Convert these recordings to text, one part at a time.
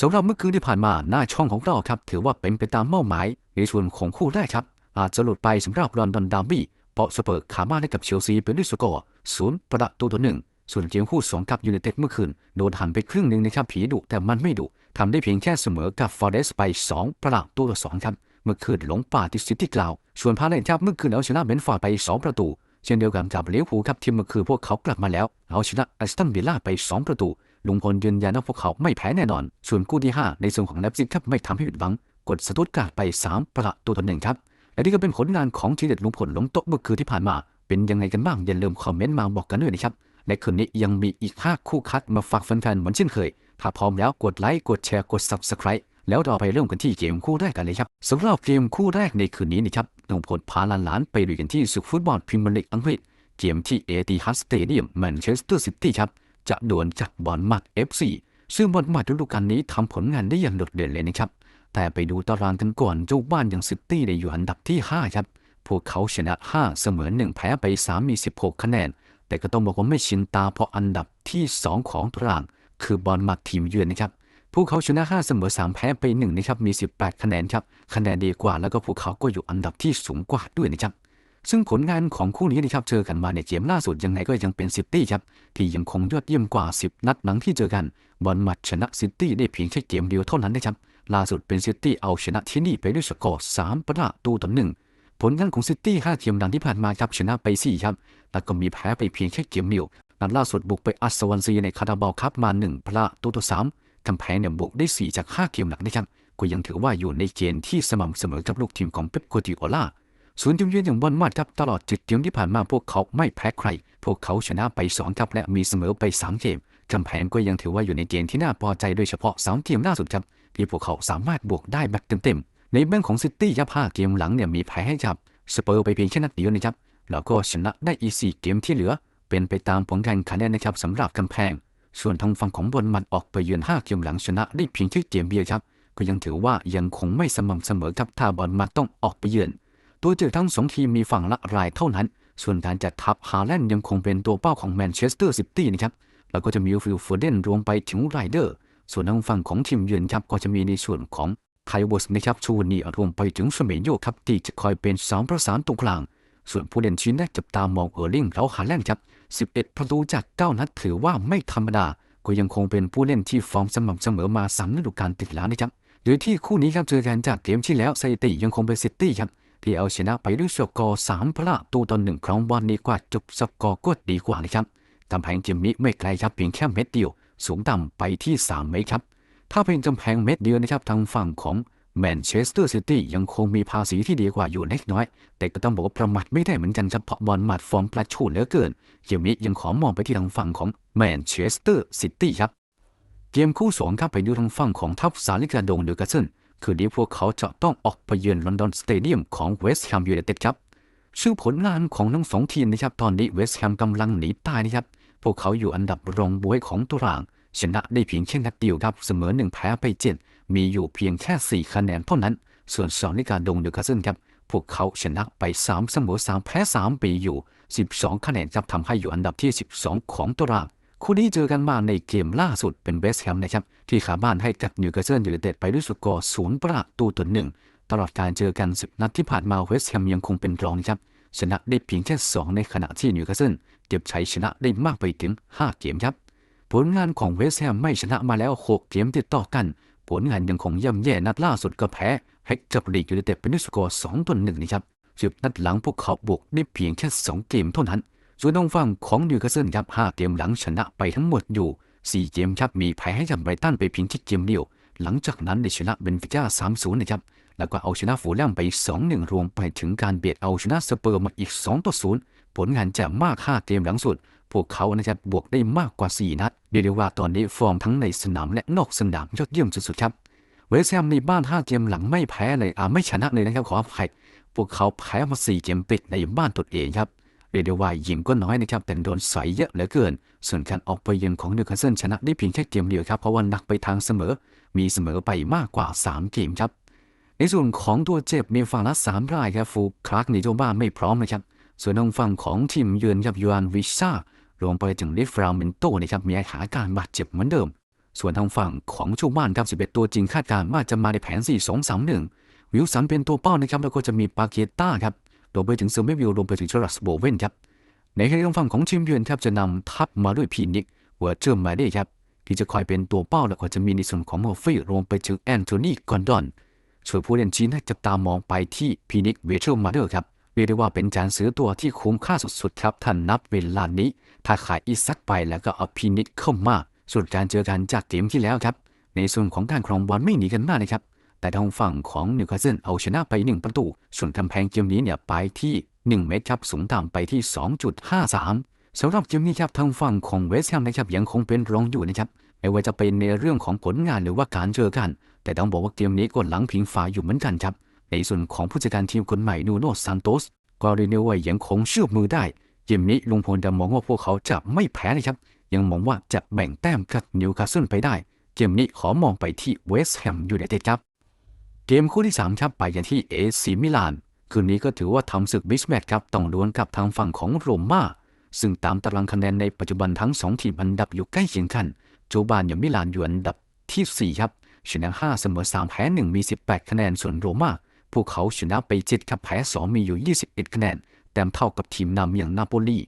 สำหรับเมื่อคืนที่ผ่านมาหน้าช่องของเราครับ ถือว่าเป็นไปตามเป้าหมายในส่วนของคู่แรกครับ อาจจะหลุดไปสำหรับลอนดอนดาร์บี้เพราะสเปอร์ขามาให้กับเชลซีเป็นด้วยสกอร์ศูนย์ประตูต่อหนึ่งส่วนเกมคู่สองกับยูไนเต็ดเมื่อคืน โดนหันไปครึ่งหนึ่งนะครับผีดุแต่มันไม่ดุทำได้เพียงแค่เสมอกับฟอร์เรสไป 2 ประตูต่อสองครับเมื่อคืนหลงป่าที่ซิตี้กล่าวส่วนพาเลนครับเมื่อคืนเอาชนะเบนฟอร์ดไป 2 ประตู เช่นเดียวกันกับลิเวอร์พูลครับที่เมื่อคืนพวกเขากลับมาแล้ว เอาชนะแอสตันวิลล่าไป 2 ประตู ลุงพลยืนยันว่าพวกเขาไม่แพ้แน่นอน ส่วนคู่ที่ 5 ในส่วนของเลปซิกครับไม่ทำให้ผิดหวัง กดสตุตการ์ดไป 3 ประตูต่อหนึ่งครับ และนี่ก็เป็นผลงานของทีเด็ดลุงพลล้มโต๊ะเมื่อคืนที่ผ่านมา เป็นยังไงกันบ้างอย่าลืมคอมเมนต์มาบอกกันด้วยนะครับและคืนนี้ยังมีอีก 5 คู่คัดมาฝากแฟนๆเหมือนเช่นเคย ถ้าพร้อมแล้วกดไลค์กดแชร์กด Subscribe แล้วเราไปเริ่มกันที่เกมคู่แรกกันเลยครับสำหรับเกมคู่แรกในคืนนี้นะครับลุงพลพาหลานๆไปดูกันที่ศึกฟุตบอลพรีเมียร์ลีกอังกฤษเกมที่เอติฮัดสเตเดียมแมนเชสเตอร์ซิตี้ครับ จะดวลจากบอลมัด FC ซึ่งบอลมัดฤดูกาลนี้ทำผลงานได้อย่างโดดเด่นเลยนะครับ แต่ไปดูตารางกันก่อนเจ้าบ้านอย่างซิตี้ได้อยู่อันดับที่ 5 ครับ พวกเขาชนะ 5 เสมอ 1 แพ้ไป 3 มี 16 คะแนน แต่ก็ต้องบอกว่าไม่ชินตาเพราะอันดับที่ 2 ของตาราง คือบอลมัดทีมเยือนนะครับพวกเขาชนะ 5 เสมอ 3 แพ้ไป1นะครับ มี 18 คะแนนครับ คะแนนดีกว่า แล้วก็พวกเขาก็อยู่อันดับที่สูงกว่าด้วยนะครับ ซึ่งผลงานของคู่นี้นะครับเจอกันมาในเกมล่าสุดยังไงก็ยังเป็นซิตี้ครับที่ยังคงยอดเยี่ยมกว่า 10 นัดหลังที่เจอกันบอลมัดชนะซิตี้ได้เพียงแค่เกมเดียวเท่านั้นนะครับล่าสุดเป็นซิตี้เอาชนะที่นี่ไปด้วยสกอร์3ประตูต่อหนึ่งผลงานของซิตี้5เกมหลังที่ผ่านมาครับชนะไป4ครับแต่ก็มีแพ้ไปเพียงแค่เกมเดียวนัดล่าสุดบุกไปอัสวันซีในคาราบาลคัพมา1ประตูต่อ3กำแพงเนี่ยบุกได้4จาก5เกมหลังนะครับก็ยังถือว่าอยู่ในเกณฑ์ที่สม่ำเสมอกับลูกทีมของเป๊ปโกติโอล่า ส่วนทีมเยืนอย่างบอลมาดครับตลอดจิตเกมที่ผ่านมาพวกเขาไม่แพ้ใคร พวกเขาชนะไป2ครับและมีเสมอไป3เกมกำแพงก็ยังถือว่าอยู่ในเกณฑ์ที่น่าพอใจโดยเฉพาะ3เกมล่าสุดครับที่พวกเขาสามารถบวกได้แบบเต็มๆในเบื้องของซิตี้ยับ5เกมหลังเนี่ยมีแพ้ให้จับสเปอร์ไปเพียงแค่นัดเดียวนะครับแล้วก็ชนะได้อีก4เกมที่เหลือ เป็นไปตามผลการคะแนนนะครับสำหรับกำแพง ส่วนทางฝั่งของบอลมันออกไปเยือน5เกมหลังชนะได้เพียงแค่เกมเดียวครับก็ยังถือว่ายังคงไม่สม่ำเสมอครับถ้าบอลมันต้องออกไปเยือน ตัวเจอทั้งสองทีมมีฝั่งละรายเท่านั้น ส่วนการจัดทัพฮาแลนด์ยังคงเป็นตัวเป้าของแมนเชสเตอร์ซิตี้นะครับ แล้วก็จะมีฟิลโฟเดนรวมไปถึงไรเดอร์ ส่วนทางฝั่งของทีมเยือนครับก็จะมีในส่วนของไควอร์สนะครับชูนีรวมไปถึงสเมโยครับที่จะคอยเป็นสามประสานตรงกลาง ส่วนผู้เล่นชิ้นแรกจับตามองเออร์ลิงแล้วฮาแลนด์ครับ 11 ประตูจาก 9 นัดถือว่าไม่ธรรมดา ก็ยังคงเป็นผู้เล่นที่ฟอร์มสม่ำเสมอมาสามฤดูกาลติดแล้วนะครับโดยที่คู่นี้ครับเจอกันจากเกมที่แล้วสถิติยังคงเป็นซิตี้ครับ ที่เอาชนะไปด้วยสกอร์3ประตูต่อหนึ่งครั้งวันนี้กว่าจบสกอร์ก็ดีกว่านะครับกำแพงเกมนี้ไม่ไกลครับเพียงแค่เม็ดเดียว สูงต่ำไปที่3เมตรครับ ถ้าเป็นกำแพงเม็ดเดียวนะครับทางฝั่งของแมนเชสเตอร์ซิตี้ยังคงมีภาษีที่ดีกว่าอยู่เล็กน้อย แต่ก็ต้องบอกว่าประมาทไม่ได้เหมือนกันครับเพราะบอลหมัดฟอร์มประชูเหลือเกินเกมนี้ยังขอมองไปที่ทางฝั่งของแมนเชสเตอร์ซิตี้ครับ เกมคู่สองครับไปดูทางฝั่งของทัพสาลิกาโดงเดอร์กัสเซน คืนนี้พวกเขาจะต้องออกไปเยือนลอนดอนสเตเดียมของเวสต์แฮมยูไนเต็ดครับซึ่งผลงานของทั้งสองทีมนะครับตอนนี้เวสต์แฮมกำลังหนีตายนะครับ พวกเขาอยู่อันดับรองบวยของตาราง ชนะได้เพียงแค่นัดเดียวครับ เสมอหนึ่งแพ้ไปเจ็ดมีอยู่เพียงแค่ 4 คะแนนเท่านั้น ส่วนสองนิการดงเดอร์กัสเซนครับ พวกเขาชนะไป 3 เสมอ 3 แพ้ 3 ปีอยู่ 12 คะแนนครับทำให้อยู่อันดับที่ 12 ของตาราง คู่นี้เจอกันมาในเกมล่าสุดเป็นเวสแฮมนะครับ ที่ขาบ้านให้กับนิวคาสเซิลยูไนเต็ดไปด้วยสกอร์ศูนย์ประตูต่อหนึ่งตลอดการเจอกัน 10 นัดที่ผ่านมาเวสต์แฮมยังคงเป็นรองครับชนะได้เพียงแค่ 2 ในขณะที่นิวคาสเซิลเก็บชัยชนะได้มากไปถึง 5 เกมครับ ผลงานของเวสต์แฮมไม่ชนะมาแล้ว 6 เกมติดต่อกัน ผลงานยังคงย่ำแย่นัดล่าสุดก็แพ้ให้กับลีกยูไนเต็ดเป็นด้วยสกอร์2ต่อ1นะครับสิบนัดหลังพวกเขาบวกได้เพียงแค่ 2 เกมเท่านั้น ส่วนทางฝั่งของนิวคาสเซิลครับ5เกมหลังชนะไปทั้งหมดอยู่ 4 เกมครับมีแพ้ให้กับไบรตันไปเพียงแค่เกมเดียว หลังจากนั้นได้ชนะเบนฟิก้า3-0นะครับแล้วก็เอาชนะฟูลแลมไป 2-1 รวมไปถึงการเบียดเอาชนะสเปอร์มาอีก2-0 ผลงานจะมาก 5 เกมหลังสุด พวกเขานะครับบวกได้มากกว่า 4 นัดเรียกได้ว่าตอนนี้ฟอร์มทั้งในสนามและนอกสนามยอดเยี่ยมสุดๆครับ เวสต์แฮมในบ้าน 5 เกมหลังไม่แพ้เลยอ่าไม่ชนะเลยนะครับขออภัยพวกเขาแพ้มา 4 เกมติดในบ้านตนเองครับ เรียกได้ว่ายิงก็น้อยนะครับแต่โดนใส่เยอะเหลือเกิน ส่วนการออกไปเยือนของนิวคาสเซิลชนะได้เพียงแค่เกมเดียวครับ เพราะว่าหนักไปทางเสมอ มีเสมอไปมากกว่า 3 เกมครับ ในส่วนของตัวเจ็บมีฝั่งละ3รายครับฟูคลาร์กนิโจบ้าไม่พร้อมนะครับ ส่วนทางฝั่งของทีมเยือนครับยูอันวิชารวมไปถึงลิฟราเมนโตนะครับมีอาการบาดเจ็บเหมือนเดิม ส่วนทางฝั่งของชูบ้านครับ 11 ตัวจริงคาดการณ์ว่าจะมาในแผน 4 2 3 1 วิลสันเป็นตัวเป้านะครับแล้วก็จะมีปาเกต้าครับ รวมไปถึงเซอร์เมวิลรวมไปถึงชรัสโบเวนครับในขณะที่ทางฝั่งของทีมเยือนครับจะนำทัพมาด้วยพีนิกเวอร์เจอร์มาได้ครับที่จะคอยเป็นตัวเป้าแล้วก็จะมีในส่วนของเมอร์ฟี่รวมไปถึงแอนโทนีกอนดอนส่วนผู้เล่นจีนจะตามมองไปที่พีนิกเวเจอร์มาเดอร์ครับเรียกได้ว่าเป็นการซื้อตัวที่คุ้มค่าสุดๆครับท่านนับเวลานี้ ถ้าขายอีซักไปแล้วก็เอาพีนิกเข้ามาส่วนการเจอกันจากเกมที่แล้วครับ ในส่วนของการครองบอลไม่หนีกันมากนะครับ แต่ทางฝั่งของนิวคาสเซิลเอาชนะไป 1 ประตู ส่วนกำแพงเกมนี้เนี่ยไปที่ 1 เมตรครับสูงต่ำไปที่ 2.53สำหรับเกมนี้ครับทางฝั่งของเวสต์แฮมนะครับยังคงเป็นรองอยู่นะครับไม่ว่าจะเป็นในเรื่องของผลงานหรือว่าการเจอกัน แต่ต้องบอกว่าเกมนี้ก็หลังพิงฝาอยู่เหมือนกันครับในส่วนของผู้จัดการทีมคนใหม่นูโนซานโตสก็เรียกได้ว่ายังคงเชื่อมือได้เกมนี้ลุงพลจะมองว่าพวกเขาจะไม่แพ้นะครับ ยังมองว่าจะแบ่งแต้มกับนิวคาสเซิลไปได้ เกมนี้ขอมองไปที่เวสต์แฮมยูไนเต็ดครับ เกมคู่ที่ 3 ครับไปกันที่เอซีมิลาน คืนนี้ก็ถือว่าทำศึกบิชแมตครับต้องดวลกับทางฝั่งของโรม่าซึ่งตามตารางคะแนนในปัจจุบันทั้ง 2 ทีมอันดับอยู่ใกล้เคียงกันโจบานอย่างมิลานอยู่อันดับทีสี่4 ครับชนะ5เสมอ3แพ้1มี 18 คะแนนส่วนโรม่าพวกเขาชนะไป7ครับแพ้2มีอยู่ 21 คะแนนแต้มเท่ากับทีมนำอย่างนาโปลี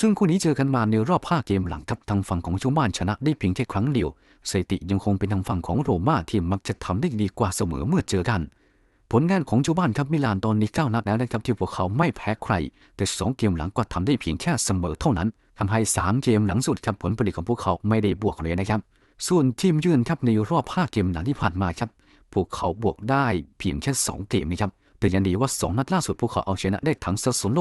ซึ่งคู่นี้เจอกันมาในรอบ 5 เกมหลังครับทางฝั่งของโจบานชนะได้เพียงแค่ครั้งเดียวสถิติยังคงเป็นทางฝั่งของโรม่าที่มักจะทำได้ดีกว่าเสมอเมื่อเจอกัน ผลงานของโจบ้านครับมิลานตอนนี้9นัดแล้วนะครับที่พวกเขาไม่แพ้ใคร แต่ 2 เกมหลังก็ทำได้เพียงแค่เสมอเท่านั้นทำให้ 3 เกมหลังสุดครับผลผลิตของพวกเขาไม่ได้บวกเลยนะครับ ส่วนทีมเยือนครับในรอบ5เกมหลังที่ผ่านมาครับพวกเขาบวกได้เพียงแค่ 2 เกมนะครับแต่ยังดีว่า 2 นัดล่าสุดพวกเขาเอาชนะได้ทั้งซัสโซโล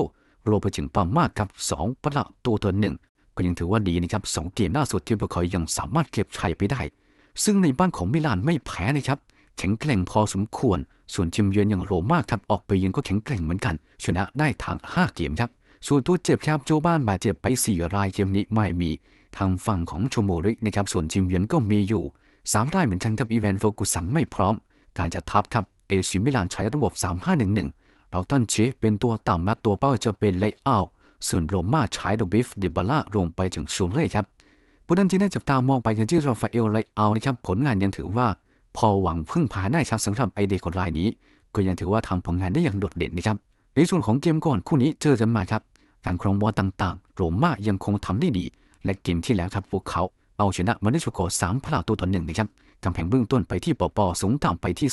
รวมไปถึงปามาครับ2ประตูต่อหนึ่งก็ยังถือว่าดีนะครับสองเกมล่าสุดที่พวกเขายังสามารถเก็บชัยไปได้ ซึ่งในบ้านของมิลานไม่แพ้นะครับแข็งแกร่งพอสมควร ส่วนทีมเยือนอย่างโรม่าครับออกไปยือนก็แข็งแกร่งเหมือนกัน ชนะได้ทาง 5 เกมครับ ส่วนตัวเจ็บครับโจบ้านบาดเจ็บไป 4 รายเกมนี้ไม่มี ทางฝั่งของโชโมรินะครับส่วนทีมเยือนก็มีอยู่3รายเหมือนกันกับอีแวนโฟกุสันไม่พร้อม การจะทับครับเอซิมิลานใช้ระบบ 3-5-1-1 เราตันเชเป็นตัวต่ำและตัวเป้าจะเป็นเลอ้าส่วนโรม่าใช้ดบิฟดิบาล่ารวมไปถึงซูเล่ครับผู้เล่นที่น่าจับตามองไปกันที่ราฟาเอลไลเอานะครับผลงานยังถือว่าพอหวังพึ่งพาได้ครับสำหรับไอเด็กคนรายนี้ ก็ยังถือว่าทำผลงานได้อย่างโดดเด่นนะครับในส่วนของเกมก่อนคู่นี้เจอกันมาครับการครองบอลต่างๆ โรม่ายังคงทำได้ดี และเกมที่แล้วครับพวกเขาเอาชนะมาได้สกสามพลาดตัวต่อหนึ่งนะครับกำแพงเบื้องต้นไปที่ปอปอสูงต่ำไปที่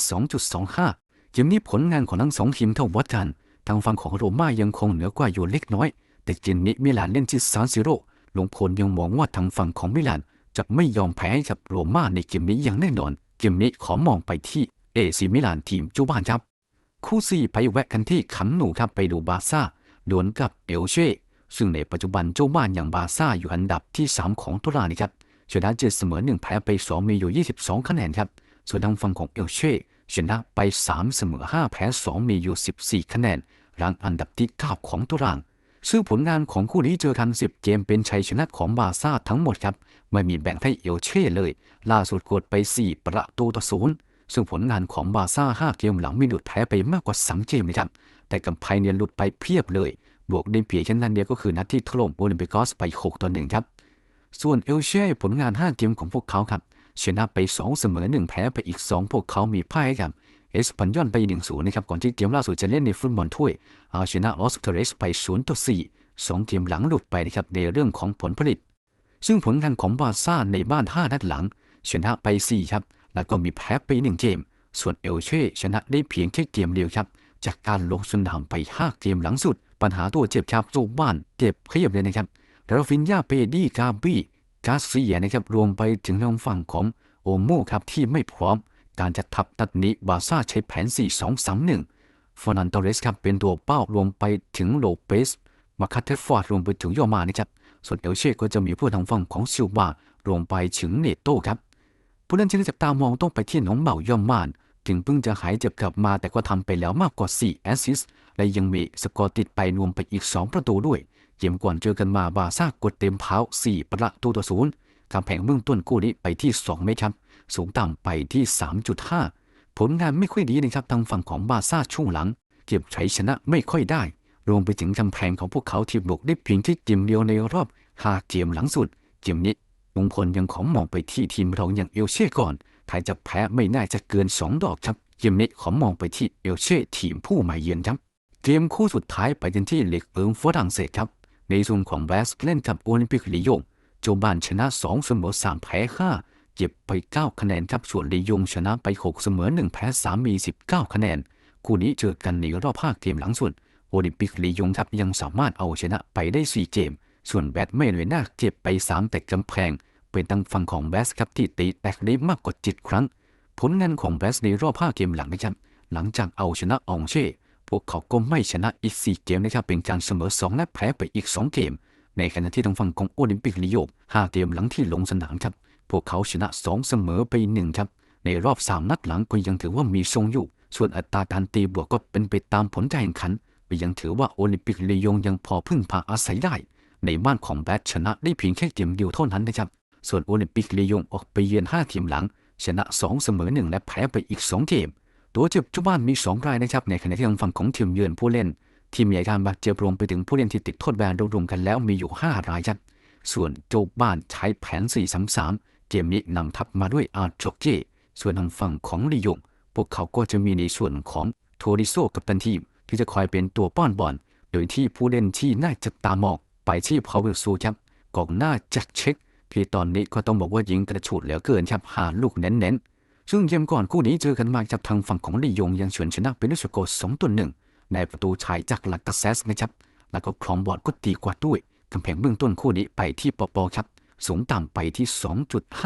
2.25 เกมนี้ผลงานของทั้งสองทีมเท่าวัดกัน ทางฝั่งของโรม่ายังคงเหนือกว่าอยู่เล็กน้อย แต่เกมนี้มิลานเล่นที่ซานซิโร่หลวงพลยังมองว่าทางฝั่งของมิลาน จะไม่ยอมแพ้กับโรม่าในเกมนี้อย่างแน่นอน เกมนี้ขอมองไปที่เอซีมิลานทีมจูบ้านครับ คู่สี่ไปแวะกันที่ขันหนูครับไปดูบาซ่าดวลกับเอลเช่ซึ่งในปัจจุบันเจ้าบ้านอย่างบาซ่าอยู่อันดับที่ 3 ของตารางนี่ครับชนะเจ็ดเสมอหนึ่งแพ้ไป 2 มีอยู่ 22 คะแนนครับ ส่วนทางฝั่งของเอลเช่ ชนะไป 3 เสมอ 5 แพ้ 2 มีอยู่ 14 คะแนนรังอันดับที่ 9 ของตาราง ซึ่งผลงานของคู่นี้เจอกัน 10 เกมเป็นชัยชนะของบาซ่าทั้งหมดครับ ไม่มีแบ่งให้เอลเช่เลย ล่าสุดกดไป 4 ประตูต่อศูนย์ซึ่งผลงานของบาซ่า 5 เกมหลังมีหลุดแพ้ไปมากกว่า 3 เกมนะครับ แต่กำไพเนี่ยหลุดไปเพียบเลย บวกได้เพียงแค่นั้นเดียวก็คือนัดที่ถล่มโอลิมปิกอสไป 6 ต่อ 1 ครับ ส่วนเอลเช่ผลงาน 5 เกมของพวกเขาครับ ชนะไป 2 เสมอ 1 แพ้ไปอีก 2 พวกเขามีพ่ายกับเอสปันยอนไป1 0นะครับ ก่อนที่เกมล่าสุดจะเล่นในฟุตบอลถ้วยเอาชนะลอสเทเรสไป0ต่อ4 2เกมหลังหลุดไปนะครับในเรื่องของผลผลิต ซึ่งผลงานของบาซ่าในบ้าน 5 นัดหลัง ชนะไป 4 ครับ แล้วก็มีแพ้ไป 1 เกม ส่วนเอลเช่ชนะได้เพียงแค่เกมเดียวครับ จากการลงสนามไป 5 เกมหลังสุด ปัญหาตัวเจ็บครับโจบ้านเจ็บเพียบเลยนะครับราฟินยาเปดีกาบี กาเซียนะครับรวมไปถึงทางฝั่งของโอโมครับที่ไม่พร้อม การจะทับตัดนี้บาซ่าใช้แผน 4-2-3-1ฟอนันโตเรสครับเป็นตัวเป้ารวมไปถึงโลเปสมาคัตเทฟอร์ดรวมไปถึงโยมานะครับส่วนเอลเช่ก็จะมีผู้ทางฝั่งของซิลบารวมไปถึงเนโต้ครับผู้เล่นที่น่าจับตามองต้องไปที่น้องเบายอมมาน ถึงเพิ่งจะหายเจ็บกลับมาแต่ก็ทำไปแล้วมากกว่า 4 แอสซิส และยังมีสกอร์ติดไปรวมไปอีก 2 ประตูด้วย เกมก่อนเจอกันมาบาซ่ากดเต็มเท้า 4 ประตูต่อศูนย์กำแพงเบื้องต้นกู้นี้ไปที่ 2 เมตรครับ สูงต่ำไปที่ 3.5 ผลงานไม่ค่อยดีนะครับทางฝั่งของบาซ่าช่วงหลัง เก็บชัยชนะไม่ค่อยได้ รวมไปถึงกำแพงของพวกเขาที่บุกได้เพียงที่เกมเดียวในรอบ5เกมหลังสุดเกมนี้ลุงพลยังขอมองไปที่ทีมรองอย่างเอลเช่ก่อนไทยจะแพ้ไม่น่าจะเกิน 2 ดอกครับเกมนี้ขอมองไปที่เอลเช่ทีมผู้มาเยือนครับ เกมคู่สุดท้ายไปกันที่ลีกเอิงฝรั่งเศสครับ ในส่วนของแบสเล่นกับโอลิมปิกลียงโจบานชนะ 2 เสมอ 3 แพ้5เก็บไป 9 คะแนนครับส่วนลียงชนะไป 6 เสมอ 1 แพ้ 3 มี 19 คะแนน คู่นี้เจอกันในรอบ5เกมหลังส่วนโอลิมปิกลียงครับยังสามารถเอาชนะไปได้ 4 เกม ส่วนแบทไม่เลยน่าเจ็บไป 3 แต่กำแพง เป็นทางฝั่งของแบสครับที่ตีแตกได้มากกว่า7ครั้ง ผลงานของแบสในรอบ5เกมหลังนะครับหลังจากเอาชนะอองเช่ พวกเขาก็ไม่ชนะอีก 4 เกมนะครับเป็นการเสมอ 2 และแพ้ไปอีก 2 เกม ในขณะที่ทางฝั่งของโอลิมปิกลีโย5เกมหลังที่ลงสนามครับ พวกเขาชนะ 2 เสมอไป 1 ครับ ในรอบ 3 นัดหลังก็ยังถือว่ามีทรงอยู่ ส่วนอัตราการตีบวกก็เป็นไปตามผลการแข่งขันก็ยังถือว่าโอลิมปิกลียงยังพอพึ่งพาอาศัยได้ ในบ้านของแบทชนะได้เพียงแค่เกมเดียวเท่านั้นนะครับ ส่วนโอลิมปิกลียงออกไปเยือน5ทีมหลัง ชนะ 2 เสมอ 1 และแพ้ไปอีก 2 เกม ตัวเจ็บจุบ้านมี 2 รายนะครับ ในขณะที่ทางฝั่งของทีมเยือนผู้เล่น ทีมใหญ่การบาดเจ็บรวมไปถึงผู้เล่นที่ติดโทษแบนรวมๆกันแล้วมีอยู่ 5 รายครับส่วนโจบ้านใช้แผน 4-3-3 เกมนี้นำทัพมาด้วยอาร์โจเจส่วนทางฝั่งของลียง พวกเขาก็จะมีในส่วนของโทริโซกับตันทีม ที่จะคอยเป็นตัวป้อนบอลโดยที่ผู้เล่นที่น่าจับตามองไปที่พาวเวอร์ซูครับกองหน้าจ็คเช็คที่ตอนนี้ก็ต้องบอกว่ายิงกระฉูดเหลือเกินครับหาลูกเน้นๆ ซึ่งเกมก่อนคู่นี้เจอกันมาจากทางฝั่งของลียงยังเฉือนชนะเป็นด้วยสกอร์2ต่อ1ในประตูชายจากหลักกระแซสนะครับ แล้วก็ครองบอลก็ตีกว่าด้วยกำแพงเบื้องต้นคู่นี้ไปที่ปอปอครับ สูงต่ำไปที่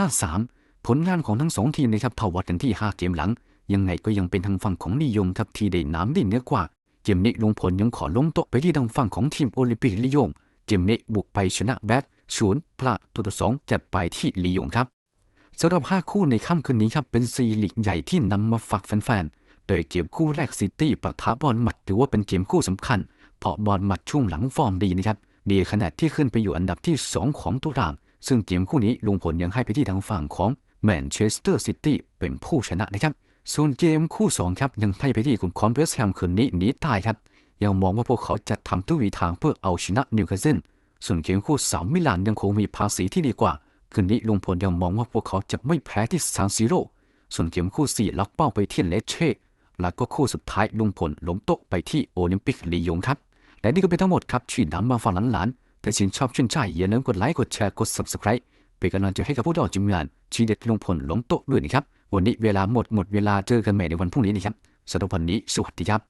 2.53 ผลงานของทั้งสองทีมนะครับเท่าวัดกันที่ 5 เกมหลัง ยังไงก็ยังเป็นทางฝั่งของลียงครับที่ได้น้ำได้เนื้อกว่า เกมนี้ลงผลยังขอล้มโต๊ะไปที่ทางฝั่งของทีมโอลิมปิกลียง เกมนี้บุกไปชนะแบทศูนย์พลาดตัวต่อสองจัดไปที่ลียงครับ สำหรับ 5 คู่ในค่ำคืนนี้ครับ เป็นซีลีกใหญ่ที่นำมาฝากแฟนๆ โดยเกมคู่แรกซิตี้ปะทะบอลหมัดถือว่าเป็นเกมคู่สำคัญ เพราะบอลหมัดช่วงหลังฟอร์มดีนะครับดีขนาดที่ขึ้นไปอยู่อันดับที่ 2 ของตาราง ซึ่งเกมคู่นี้ลุงผลยังให้ไปที่ทางฝั่งของแมนเชสเตอร์ซิตี้เป็นผู้ชนะนะครับ ส่วนเกมคู่2ครับยังให้ไปที่กลุ่มคอนเวสแฮมคืนนี้หนีตายครับ ยังมองว่าพวกเขาจะทำทุกวิธีทางเพื่อเอาชนะนิวคาสเซิลส่วนเกมคู่สามมิลานยังคงมีภาษีที่ดีกว่า คืนนี้ลุงพลยังมองว่าพวกเขาจะไม่แพ้ที่ซานซิโร่ส่วนเกมคู่สี่ล็อกเป้าไปที่เลเช่แล้วก็คู่สุดท้ายลุงพลล้มโต๊ะไปที่โอลิมปิกลียงครับ และนี่ก็เป็นทั้งหมดครับชื่อนำมาฟังหลานๆถ้าชื่นชอบชื่นใจอย่าลืมกดไลค์กดแชร์กด subscribe เป็นกำลังใจให้กับพวกเราจิมงานชีเด็ดลุงพลล้มโต๊ะด้วยนะครับวันนี้เวลาหมดหมดเวลาเจอกันใหม่ในวันพรุ่งนี้นะครับสำหรับวันนี้สวัสดีครับ